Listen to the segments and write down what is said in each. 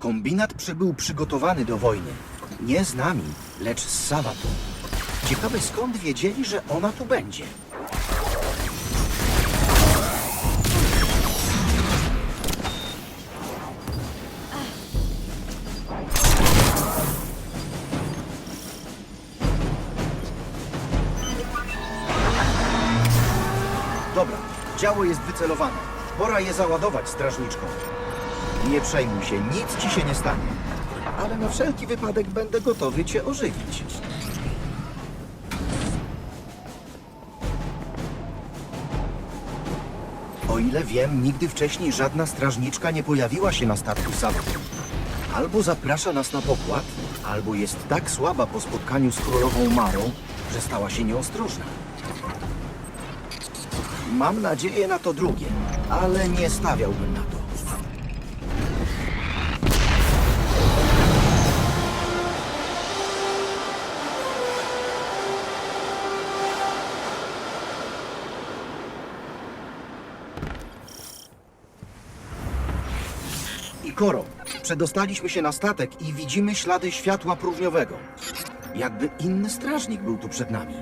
Kombinat przybył przygotowany do wojny. Nie z nami, lecz z Savatą. Ciekawe skąd wiedzieli, że ona tu będzie. Dobra, działo jest wycelowane. Pora je załadować, strażniczką. Nie przejmuj się, nic ci się nie stanie. Ale na wszelki wypadek będę gotowy cię ożywić. O ile wiem, nigdy wcześniej żadna strażniczka nie pojawiła się na statku Sabat. Albo zaprasza nas na pokład, albo jest tak słaba po spotkaniu z królową Marą, że stała się nieostrożna. Mam nadzieję na to drugie, ale nie stawiałbym na to. Przedostaliśmy się na statek i widzimy ślady światła próżniowego. Jakby inny strażnik był tu przed nami.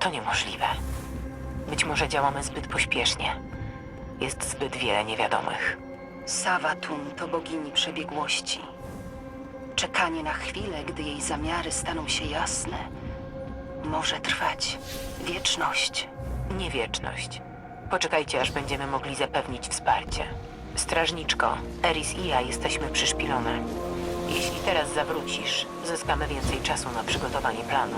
To niemożliwe. Być może działamy zbyt pośpiesznie. Jest zbyt wiele niewiadomych. Savatun to bogini przebiegłości. Czekanie na chwilę, gdy jej zamiary staną się jasne, może trwać wieczność. Nie wieczność. Poczekajcie, aż będziemy mogli zapewnić wsparcie. Strażniczko, Eris i ja jesteśmy przyszpilone. Jeśli teraz zawrócisz, zyskamy więcej czasu na przygotowanie planu.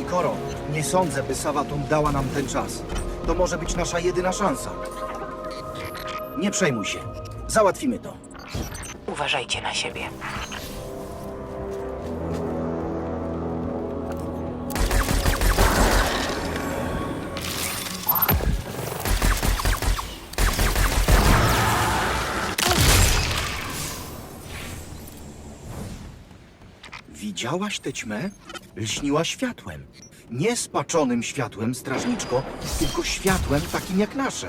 Ikoro, nie sądzę, by Savatun dała nam ten czas. To może być nasza jedyna szansa. Nie przejmuj się. Załatwimy to. Uważajcie na siebie. Widziałaś tę ćmę? Lśniła światłem. Nie spaczonym światłem, strażniczko, tylko światłem takim jak nasze.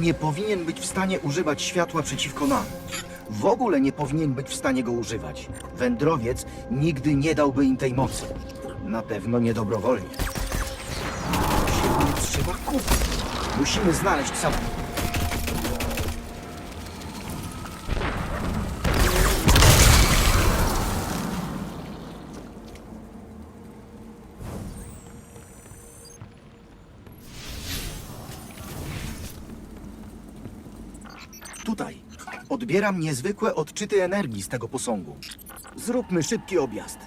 Nie powinien być w stanie używać światła przeciwko nam. W ogóle nie powinien być w stanie go używać. Wędrowiec nigdy nie dałby im tej mocy. Na pewno nie dobrowolnie. Się trzeba kupić. Musimy znaleźć sam. Tutaj. Odbieram niezwykłe odczyty energii z tego posągu. Zróbmy szybki objazd.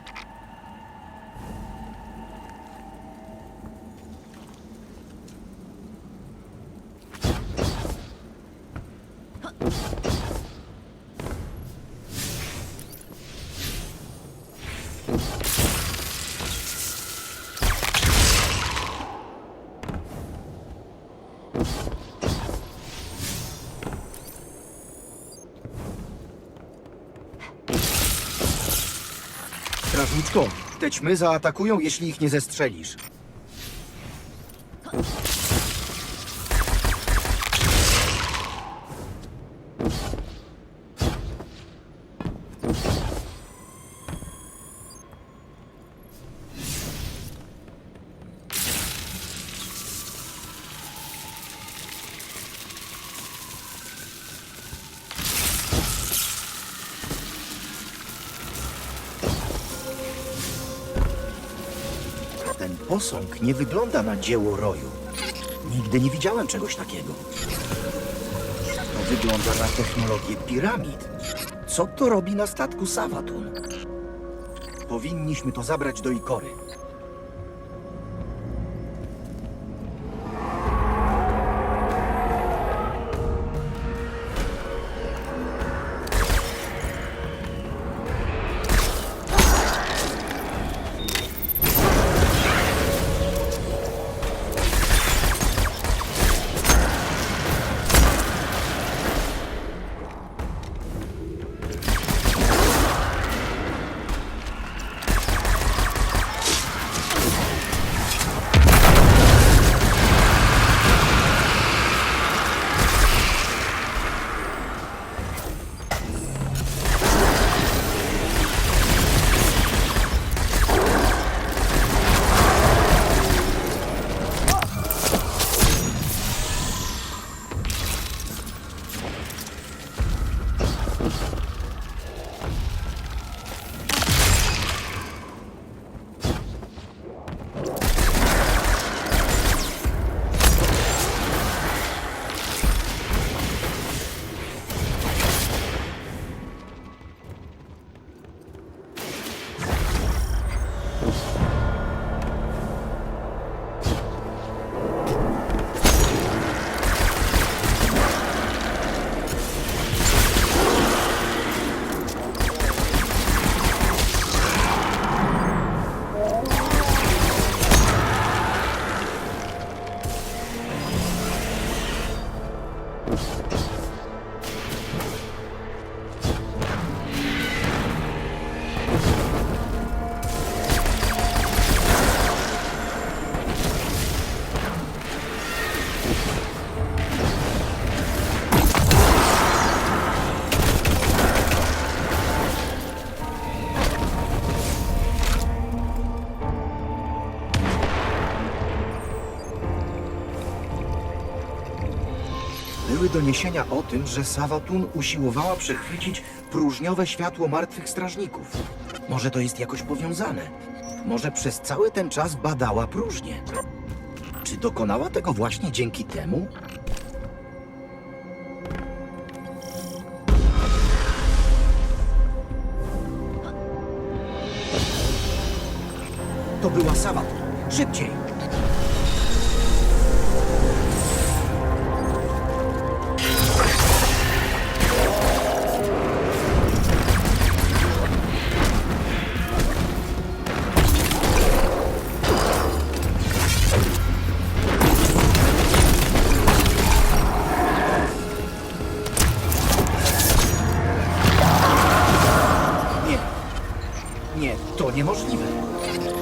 Strażniczko, te ćmy zaatakują, jeśli ich nie zestrzelisz. Posąg nie wygląda na dzieło roju. Nigdy nie widziałem czegoś takiego. To wygląda na technologię piramid. Co to robi na statku Savatun? Powinniśmy to zabrać do Ikory. Doniesienia o tym, że Sawatun usiłowała przechwycić próżniowe światło martwych strażników. Może to jest jakoś powiązane? Może przez cały ten czas badała próżnię? Czy dokonała tego właśnie dzięki temu? To była Sawatun. Szybciej!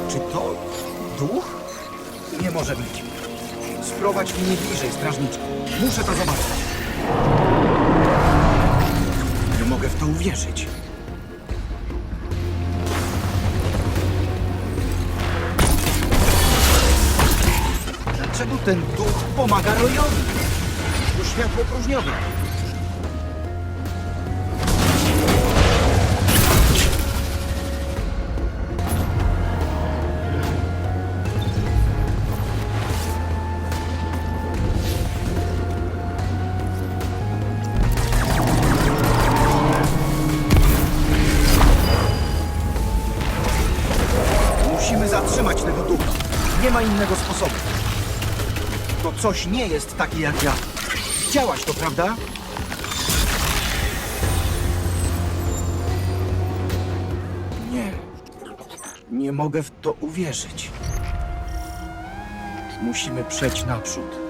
Czy to duch? Nie może być. Sprowadź mnie bliżej, strażniczko. Muszę to zobaczyć. Nie mogę w to uwierzyć. Dlaczego ten duch pomaga Royowi? To światło próżniowe. Zatrzymać tego ducha. Nie ma innego sposobu. To coś nie jest takie jak ja. Widziałaś to, prawda? Nie. Nie mogę w to uwierzyć. Musimy przejść naprzód.